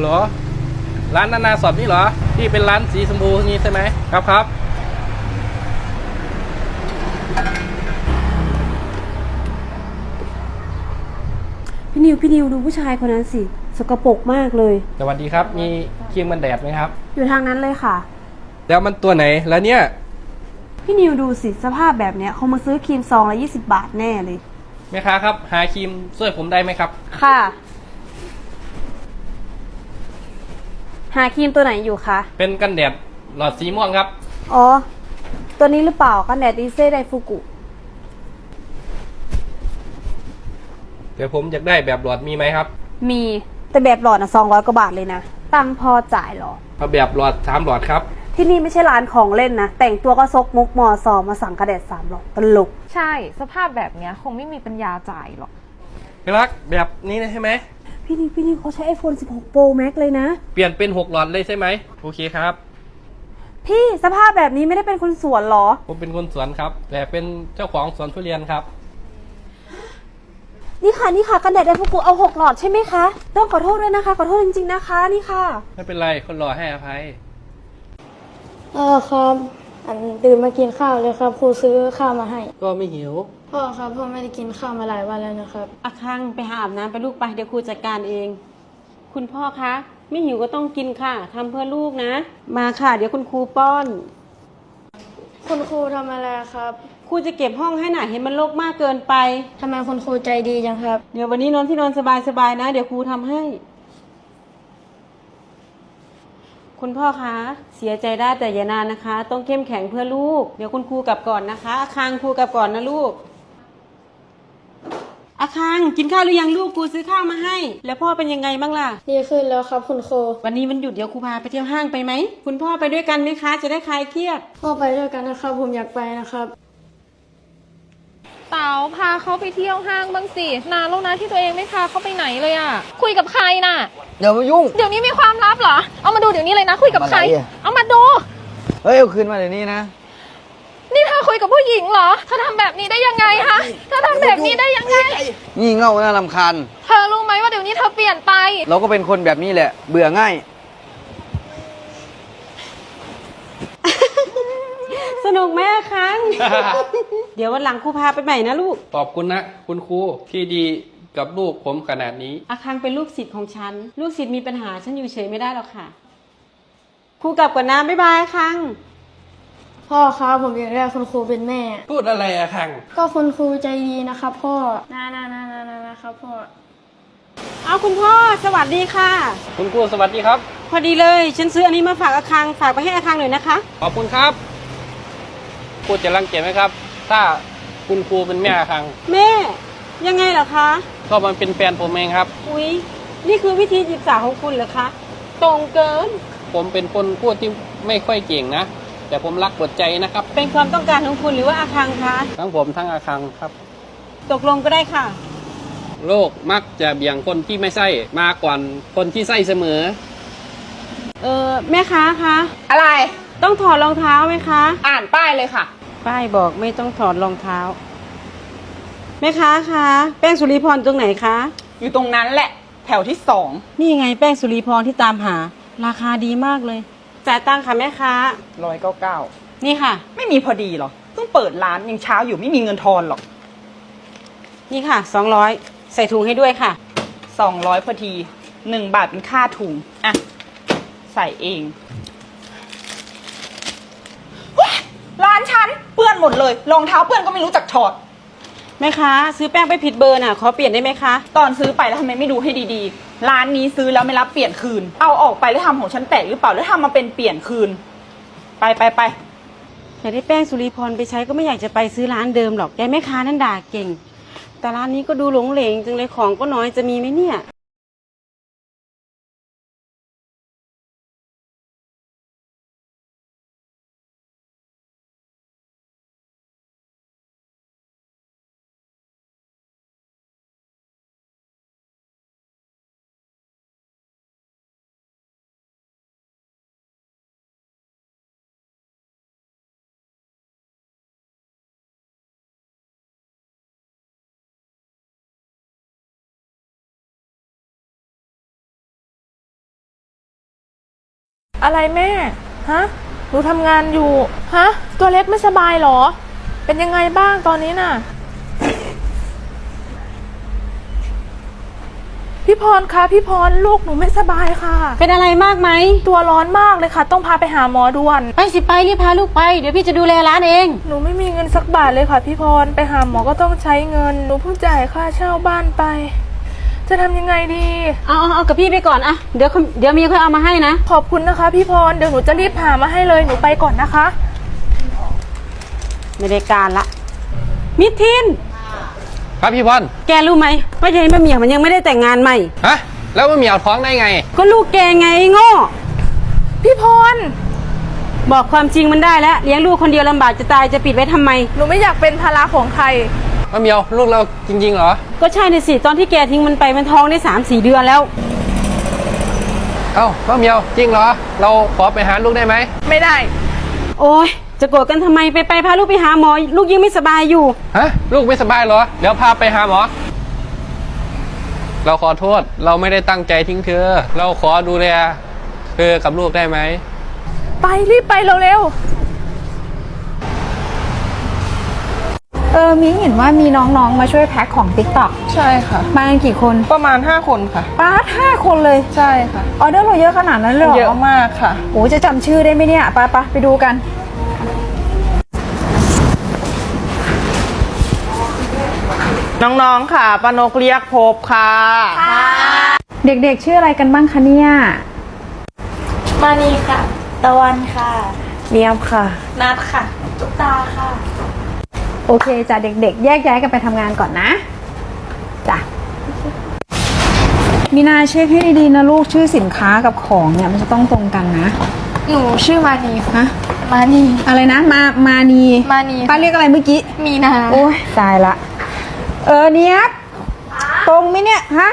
เหรอ ร้านนานาสอดนี่เหรอ ที่เป็นร้านสีชมพูนี่ใช่ไหมครับครับ พี่นิวพี่นิวดูผู้ชายคนนั้นสิ สกปรกมากเลย สวัสดีครับ มีครีมกันแดดไหมครับ อยู่ทางนั้นเลยค่ะ แล้วมันตัวไหนแล้วเนี่ย พี่นิวดูสิสภาพแบบเนี้ยคงมาซื้อครีมซองละ20 บาทแน่เลย แม่ค้าครับ หาครีมช่วยผมได้ไหมครับ ค่ะ หาครีมตัวไหนอยู่คะ เป็นกันแดดหลอดสีม่วงครับ อ๋อ ตัวนี้หรือเปล่ากันแดดดีเซ่ไดฟูกุ เดี๋ยวผมอยากได้แบบหลอดมีไหมครับมีแต่แบบหลอดอะ200กว่าบาทเลยนะ ตังค์พอจ่ายเหรอ เอาแบบหลอดสามหลอดครับ ที่นี่ไม่ใช่ร้านของเล่นนะ แต่งตัวก็ซกมุกมอซอมาสั่งกระแดดสามหลอดตลก ใช่ สภาพแบบเนี้ยคงไม่มีปัญญาจ่ายหรอก พี่รักแบบนี้ใช่ไหม พี่นิวพี่นิวเขาใช้ iPhone 16 Pro Max เลยนะ เปลี่ยนเป็นหกหลอดเลยใช่ไหมโอเคครับ พี่สภาพแบบนี้ไม่ได้เป็นคนสวนเหรอ ผมเป็นคนสวนครับ แต่เป็นเจ้าของสวนทุเรียนครับ นี่ค่ะนี่ค่ะกันแดดไดฟูกุเอาหกหลอดใช่ไหมคะ ต้องขอโทษด้วยนะคะ ขอโทษจริงๆนะคะนี่ค่ะ ไม่เป็นไรคนรอให้อภัย เออครับ อันตื่นมากินข้าวเลยครับ ครูซื้อข้าวมาให้ ก็ไม่หิว พ่อครับพ่อไม่ได้กินข้าวมาหลายวันแล้วนะครับอาคังไปหาอาบน้ำไปลูกไปเดี๋ยวครูจัดการเอง คุณพ่อคะ ไม่หิวก็ต้องกินค่ะทำเพื่อลูกนะ มาค่ะ เดี๋ยวคุณครูป้อนคุณครูทำอะไรครับครูจะเก็บห้องให้หน่ะเห็นมันโลกมากเกินไป ทำไมคุณครูใจดีจังครับ เดี๋ยววันนี้นอนที่นอนสบายๆนะ เดี๋ยวครูทำให้ คุณพ่อคะ เสียใจได้แต่อย่านานนะคะ ต้องเข้มแข็งเพื่อลูก เดี๋ยวคุณครูกลับก่อนนะคะอาคังครูกลับก่อนนะลูก อาคังกินข้าวหรือยังลูกครูซื้อข้าวมาให้ แล้วพ่อเป็นยังไงบ้างล่ะ ดีขึ้นแล้วครับคุณครูวันนี้มันหยุดเดี๋ยวครูพาไปเที่ยวห้างไปไหม คุณพ่อไปด้วยกันไหมคะ จะได้คลายเครียด พ่อไปด้วยกันนะครับ ผมอยากไปนะครับ เต๋าพาเขาไปเที่ยวห้างบ้างสินานแล้วนะที่ตัวเองไม่พาเขาไปไหนเลยอะคุยกับใครน่ะอย่ามายุ่ง เดี๋ยวนี้มีความลับเหรอ เอามาดูเดี๋ยวนี้เลยนะ คุยกับใคร มาไหนอะ เอามาดู เฮ้ยเอาคืนมาเดี๋ยวนี้นะนี่เธ อคุยกับผู้หญิงเหรอ เธอทำแบบนี้ได้ยังไงฮะ เธอทำแบบนี้ได้ยังไง งี่เง่าน่ารำคาญ เธอรู้ไหมว่าเดี๋ยวนี้เธอเปลี่ยนไป เราก็เป็นคนแบบนี้แหละ เบื่อง่าย สนุกไหมอาคัง เดี๋ยววันหลังครูพาไปใหม่นะลูกขอบคุณนะ คุณครูที่ดีกับลูกผมขนาดนี้ อาคังเป็นลูกศิษย์ของฉัน ลูกศิษย์มีปัญหาฉันอยู่เฉยไม่ได้หรอกค่ะ ครูกลับก่อนนะบ๊ายบายอาคัง พ่อครับผมอยากได้คุณครูเป็นแม่ พูดอะไรอะคัง ก็คุณครูใจดีนะครับพ่อนานานานานานะครับพ่อ เอาคุณพ่อสวัสดีค่ะ คุณครูสวัสดีครับ พอดีเลย ฉันซื้ออันนี้มาฝากอาคังฝากไปให้อาคังหน่อยนะคะ ขอบคุณครับครูจะรังเกียจไหมครับ ถ้าคุณครูเป็นแม่คัง แม่ ยังไงเหรอคะ ก็มันเป็นแฟนผมเองครับ อุ๊ย นี่คือวิธีจีบสาวของคุณเหรอคะ ตรงเกิน ผมเป็นคนพูดที่ไม่ค่อยเก่งนะ แต่ผมรักเปิดใจนะครับ เป็นความต้องการของคุณหรือว่าอาคังคะทั้งผมทั้งอาคังครับ ตกลงก็ได้ค่ะ โลกมักจะเบี่ยงคนที่ไม่ใช่มาก่อนคนที่ใช่เสมอ เออแม่ค้าคะอะไร ต้องถอดรองเท้าไหมคะ อ่านป้ายเลยค่ะ ป้ายบอกไม่ต้องถอดรองเท้า แม่ค้าคะแป้งสุริพรตรงไหนคะ อยู่ตรงนั้นแหละ แถวที่สอง นี่ไงแป้งสุริพรที่ตามหา ราคาดีมากเลย จ่ายตังค่ะแม่ค้า ร้อยเก้าเก้านี่ค่ะ ไม่มีพอดีหรอเพิ่งเปิดร้านยังเช้าอยู่ไม่มีเงินทอนหรอกนี่ค่ะสองร้อยใส่ถุงให้ด้วยค่ะ สองร้อยพอดีหนึ่งบาทเป็นค่าถุงอะใส่เองว้ายร้านฉันเปื้อนหมดเลยรองเท้าเปื้อนก็ไม่รู้จักถอด แม่ค้าซื้อแป้งไปผิดเบอร์น่ะขอเปลี่ยนได้ไหมคะตอนซื้อไปแล้วทำไมไม่ดูให้ดีๆ ร้านนี้ซื้อแล้วไม่รับเปลี่ยนคืน เอาออกไปแล้วทำของฉันแตกหรือเปล่าแล้วทำมาเป็นเปลี่ยนคืน ไปไปไปอยากได้แป้งสุริพรไปใช้ก็ไม่อยากจะไปซื้อร้านเดิมหรอกยายแม่ค้านั่นด่าเก่ง แต่ร้านนี้ก็ดูหลงเหลงจังเลยของก็น้อยจะมีไหมเนี่ย อะไรแม่ ฮะ หนูทำงานอยู่ ฮะ ตัวเล็กไม่สบายเหรอ เป็นยังไงบ้างตอนนี้น่ะ พี่พรคะ พี่พรลูกหนูไม่สบายค่ะ เป็นอะไรมากไหมตัวร้อนมากเลยค่ะ ต้องพาไปหาหมอด่วน ไปสิไปรีบพาลูกไป เดี๋ยวพี่จะดูแลร้านเอง หนูไม่มีเงินสักบาทเลยค่ะ พี่พร ไปหาหมอก็ต้องใช้เงิน หนูเพิ่งจ่ายค่าเช่าบ้านไป จะทำยังไงดี เอาเอาเอากับพี่ไปก่อนอะเดี๋ยวเดี๋ยวมีค่อยเอามาให้นะ ขอบคุณนะคะ พี่พร เดี๋ยวหนูจะรีบหามาให้เลย หนูไปก่อนนะคะ ไม่ได้การละ มิทิน ครับพี่พรแกรู้ไหมว่ายายมะเหมียวมันยังไม่ได้แต่งงานใหม่ ฮะ แล้วมันเหมียวท้องได้ไง ก็ลูกแกไงไอ้โง่ พี่พร บอกความจริงมันได้แล้วเลี้ยงลูกคนเดียวลำบากจะตายจะปิดไว้ทำไม หนูไม่อยากเป็นภาระของใคร มันเหมียวลูกเราจริงๆเหรอ ก็ใช่ในสิตอนที่แกทิ้งมันไปมันท้องได้สามสี่เดือนแล้ว เอ้ามันเหมียวจริงเหรอ เราขอไปหาลูกได้ไหม ไม่ได้ โอ้ยจะโกรธกันทำไมไปไปพาลูกไปหาหมอ ลูกยังไม่สบายอยู่ ฮะ ลูกไม่สบายเหรอ เดี๋ยวพาไปหาหมอ เราขอโทษเราไม่ได้ตั้งใจทิ้งเธอ เราขอดูแลเธอกับลูกได้ไหม ไปรีบไปเร็ว เออมิ้งเห็นว่ามีน้องๆมาช่วยแพ็คของติ๊กต็อกๆใช่ค่ะ มากันกี่คนประมาณ 5 คนค่ะ ป้าห้าคนเลยใช่ค่ะ ออเดอร์เราเยอะขนาดนั้นเลยเหรอ เยอะมากค่ะ โอ้จะจำชื่อได้ไหมเนี่ยไปไปไปดูกัน น้องๆค่ะปานกเรียกพบค่ะ เด็กๆชื่ออะไรกันบ้างคะเนี่ย มานีค่ะ ตะวันค่ะเมียมค่ะ นัดค่ะ ตุ๊กตาค่ะ โอเคจ้ะเด็กๆ แยกย้ายกันไปทำงานก่อนนะจ้ะมีนาเช็คให้ดีๆนะลูกชื่อสินค้ากับของเนี่ยมันจะต้องตรงกันนะหนูชื่อมานีค่ะฮะมานีอะไรนะมามานีมานีป้าเรียกอะไรเมื่อกี้มีนาโอ้ยตายละ เออเนี้ยบตรงไหมเนี่ยฮะ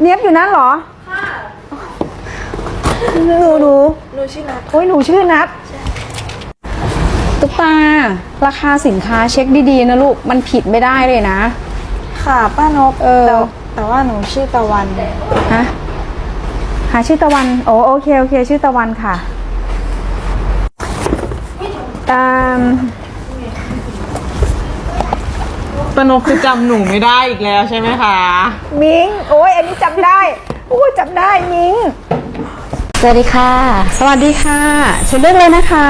เนี้ยบอยู่นั่นเหรอค่ะหนูหนูหนูชื่อนัดโอ้ยหนูชื่อนับ ตุ๊กตา ราคาสินค้าเช็คดีๆนะลูก มันผิดไม่ได้เลยนะ ค่ะป้านกเออ แต่แต่ว่าหนูชื่อตะวันฮะหาชื่อตะวันโอ้โอเคโอเค ชื่อตะวันค่ะตามปานกคือจำหนูไม่ได้อีกแล้วใช่ไหมคะ มิง โอ้ยอันนี้จำได้โอ้ยจำได้มิง สวัสดีค่ะ สวัสดีค่ะฉันเลือกเลยนะคะ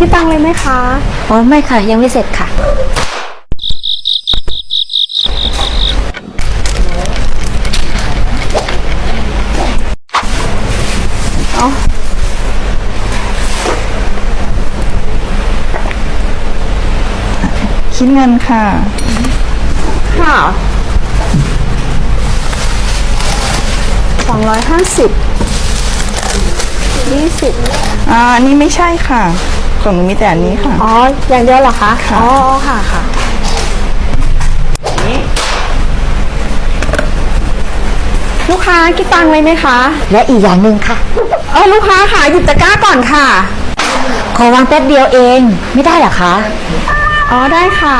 พี่ตังเลยไหมคะ อ๋อ ไม่ค่ะ ยังไม่เสร็จค่ะคิดเงินค่ะ ค่ะสองร้อยห้าสิบยี่สิบ อ่าอันนี้ไม่ใช่ค่ะ ของหนูมีแต่อันนี้ค่ะ อ๋อ อย่างเดียวเหรอคะอ๋อค่ะค่ะ ลูกค้าคิดตังค์เลยไหมคะ และอีกอย่างหนึ่งค่ะ เออลูกค้าค่ะหยิบตะกร้าก่อนค่ะ ขอวางแป๊บเดียวเอง ไม่ได้เหรอคะ อ๋อได้ค่ะ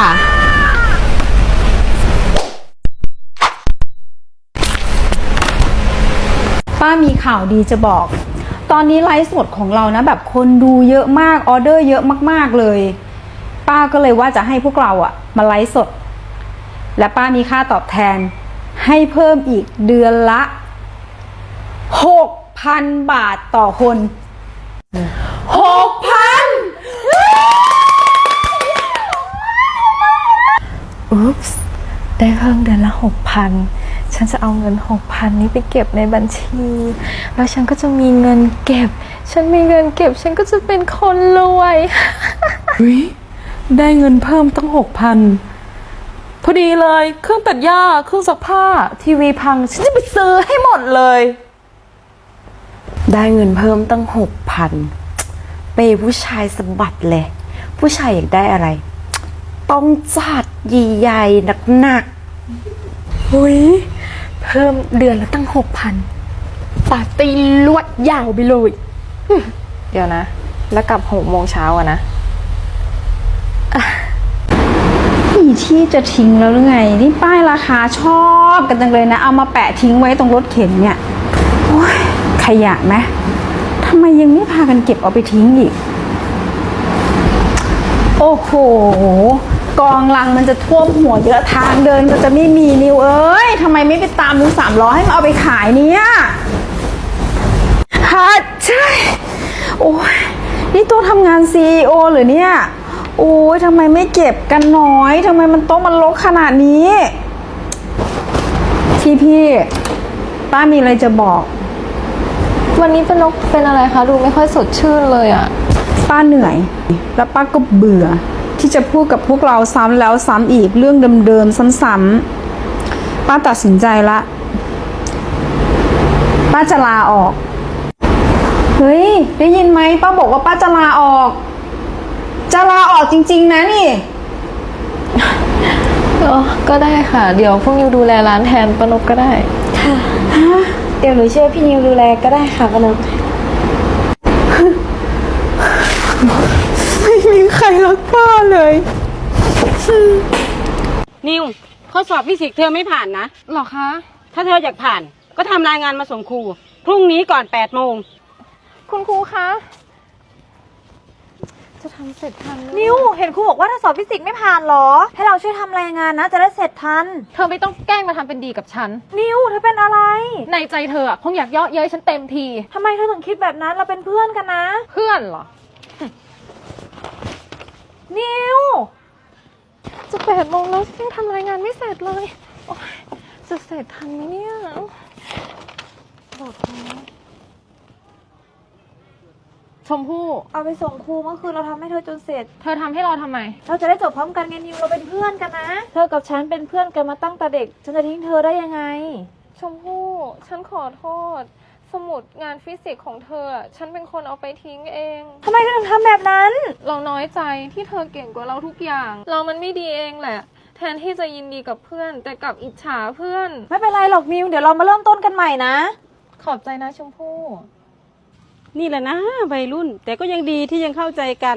ป้ามีข่าวดีจะบอก ตอนนี้ไลฟ์สดของเรานะ แบบคนดูเยอะมากออเดอร์เยอะมากๆเลย ป้าก็เลยว่าจะให้พวกเราอะมาไลฟ์สด และป้ามีค่าตอบแทน ให้เพิ่มอีกเดือนละ6,000บาทต่อคนอุ๊ปส์ได้เพิ่มเดือนละหกพัน ฉันจะเอาเงินหกพันนี้ไปเก็บในบัญชี แล้วฉันก็จะมีเงินเก็บ ฉันมีเงินเก็บ ฉันก็จะเป็นคนรวยได้เงินเพิ่มตั้งหกพันพอดีเลย เครื่องตัดหญ้า เครื่องซักผ้า ทีวีพัง ฉันจะไปซื้อให้หมดเลย ได้เงินเพิ่มตั้งหกพันเปย์ผู้ชายสะบัดเลย ผู้ชายอยากได้อะไร ต้องจัดใหญ่ๆหนักหุย เพิ่มเดือนละตั้งหกพันปาร์ตี้ลวดยาวไปเลยเดี๋ยวนะ แล้วกลับหกโมงเช้าอะนะมีทีที่จะทิ้งแล้วหรือไง นี่ป้ายราคาชอบกันจังเลยนะ เอามาแปะทิ้งไว้ตรงรถเข็นเนี่ยโอ้ยขยะไหมทำไมยังไม่พากันเก็บเอาไปทิ้งอีก โอ้โห กองลังมันจะท่วมหัวเยอะทางเดินก็จะไม่มีนิวเอ้ยทำไมไม่ไปตามลุงสามล้อให้มาเอาไปขายเนี่ยฮัดใช่โอ้ยนี่ตัวทำงาน CEO เหรือเนี่ยโอ้ยทำไมไม่เก็บกันน้อยทำไมมันโต๊ะมันรกขนาดนี้ พี่พี่ป้ามีอะไรจะบอก วันนี้เป็นนกเป็นอะไรคะ ดูไม่ค่อยสดชื่นเลยอะป้าเหนื่อย แล้วป้าก็เบื่อ ที่จะพูดกับพวกเราซ้ำแล้วซ้ำอีกเรื่องเดิมๆซ้ำๆป้าตัดสินใจละ ป้าจะลาออก เฮ้ย ได้ยินไหมป้าบอกว่าป้าจะลาออก จะลาออกจริง ๆ นะนี่เออก็ได้ค่ะ เดี๋ยวพวกนิวดูแลร้านแทนปานกก็ได้เดี๋ยวหนูช่วยพี่นิวดูแลก็ได้ค่ะปานก ไม่มีใค รรักป้าเลย นิวข้อสอบฟิสิกส์เธอไม่ผ่านนะ หรอคะ ถ้าเธออยากผ่าน ก็ทำรายงานมาส่งครู พรุ่งนี้ก่อน8โมง คุณครูคะ จะทำเสร็จทันไหมนิวเห็นครูบอกว่าถ้าสอบฟิสิกส์ไม่ผ่านเหรอ ให้เราช่วยทำรายงานนะ จะได้เสร็จทัน เธอไม่ต้องแกล้งมาทำเป็นดีกับฉัน นิวเธอเป็นอะไรในใจเธออะคงอยากเยาะเย้ยฉันเต็มที ทำไมเธอถึงคิดแบบนั้นเราเป็นเพื่อนกันนะ เพื่อนเหรอ นิว จะแปดโมงแล้วยังทำรายงานไม่เสร็จเลยโอ๊ยจะเสร็จทันไหมเนี่ยบอกแล้วชมพู่ เอาไปส่งครูเมื่อคืนเราทำให้เธอจนเสร็จ เธอทำให้เราทำไม เราจะได้จบพร้อมกันไงนิวเราเป็นเพื่อนกันนะ เธอกับฉันเป็นเพื่อนกันมาตั้งแต่เด็ก ฉันจะทิ้งเธอได้ยังไง ชมพู่ ฉันขอโทษ สมุดงานฟิสิกส์ของเธออะฉันเป็นคนเอาไปทิ้งเอง ทำไมเธอถึงทำแบบนั้น เราน้อยใจที่เธอเก่งกว่าเราทุกอย่าง เรามันไม่ดีเองแหละ แทนที่จะยินดีกับเพื่อน แต่กลับอิจฉาเพื่อน ไม่เป็นไรหรอกนิว เดี๋ยวเรามาเริ่มต้นกันใหม่นะ ขอบใจนะชมพู่ นี่แหละนะวัยรุ่น แต่ก็ยังดีที่ยังเข้าใจกัน